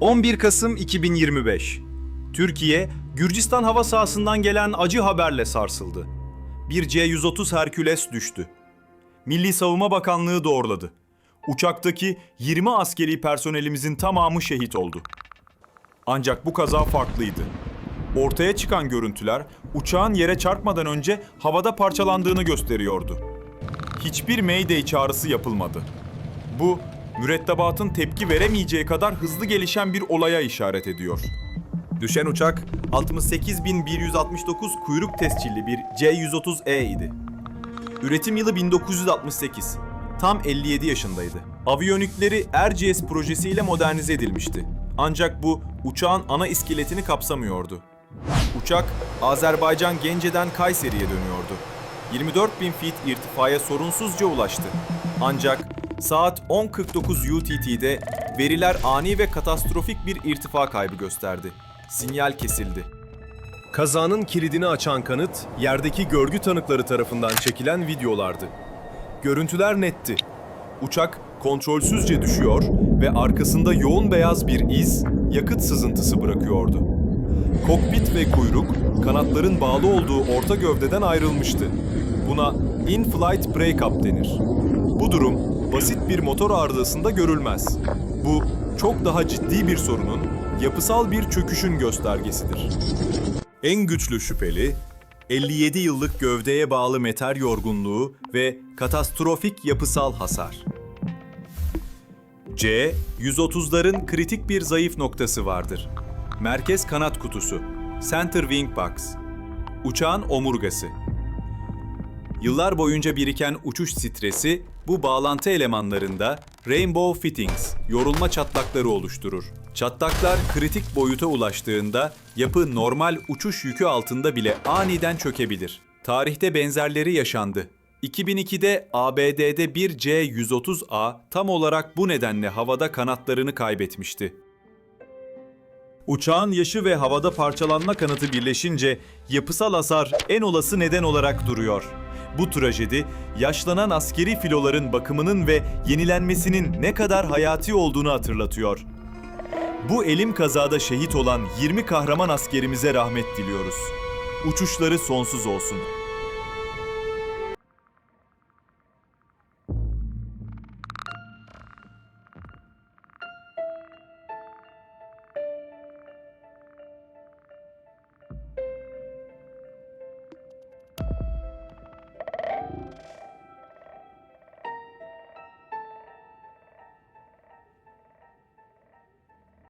11 Kasım 2025. Türkiye, Gürcistan hava sahasından gelen acı haberle sarsıldı. Bir C-130 Herküles düştü. Milli Savunma Bakanlığı doğruladı. Uçaktaki 20 askeri personelimizin tamamı şehit oldu. Ancak bu kaza farklıydı. Ortaya çıkan görüntüler uçağın yere çarpmadan önce havada parçalandığını gösteriyordu. Hiçbir Mayday çağrısı yapılmadı. Bu, mürettebatın tepki veremeyeceği kadar hızlı gelişen bir olaya işaret ediyor. Düşen uçak 68.169 kuyruk tescilli bir C-130E idi. Üretim yılı 1968. Tam 57 yaşındaydı. Aviyonikleri Erciyes projesiyle modernize edilmişti. Ancak bu uçağın ana iskeletini kapsamıyordu. Uçak Azerbaycan Gence'den Kayseri'ye dönüyordu. 24 bin feet irtifaya sorunsuzca ulaştı. Ancak saat 10.49 UTT'de veriler ani ve katastrofik bir irtifa kaybı gösterdi. Sinyal kesildi. Kazanın kilidini açan kanıt, yerdeki görgü tanıkları tarafından çekilen videolardı. Görüntüler netti. Uçak kontrolsüzce düşüyor ve arkasında yoğun beyaz bir iz, yakıt sızıntısı bırakıyordu. Kokpit ve kuyruk, kanatların bağlı olduğu orta gövdeden ayrılmıştı. Buna in-flight breakup denir. Bu durum basit bir motor arızasında görülmez. Bu çok daha ciddi bir sorunun, yapısal bir çöküşün göstergesidir. En güçlü şüpheli, 57 yıllık gövdeye bağlı metal yorgunluğu ve katastrofik yapısal hasar. C, 130'ların kritik bir zayıf noktası vardır. Merkez kanat kutusu, Center Wing Box. Uçağın omurgası. Yıllar boyunca biriken uçuş stresi bu bağlantı elemanlarında rainbow fittings, yorulma çatlakları oluşturur. Çatlaklar kritik boyuta ulaştığında yapı normal uçuş yükü altında bile aniden çökebilir. Tarihte benzerleri yaşandı. 2002'de ABD'de bir C-130A tam olarak bu nedenle havada kanatlarını kaybetmişti. Uçağın yaşı ve havada parçalanma kanıtı birleşince yapısal hasar en olası neden olarak duruyor. Bu trajedi yaşlanan askeri filoların bakımının ve yenilenmesinin ne kadar hayati olduğunu hatırlatıyor. Bu elim kazada şehit olan 20 kahraman askerimize rahmet diliyoruz. Uçuşları sonsuz olsun.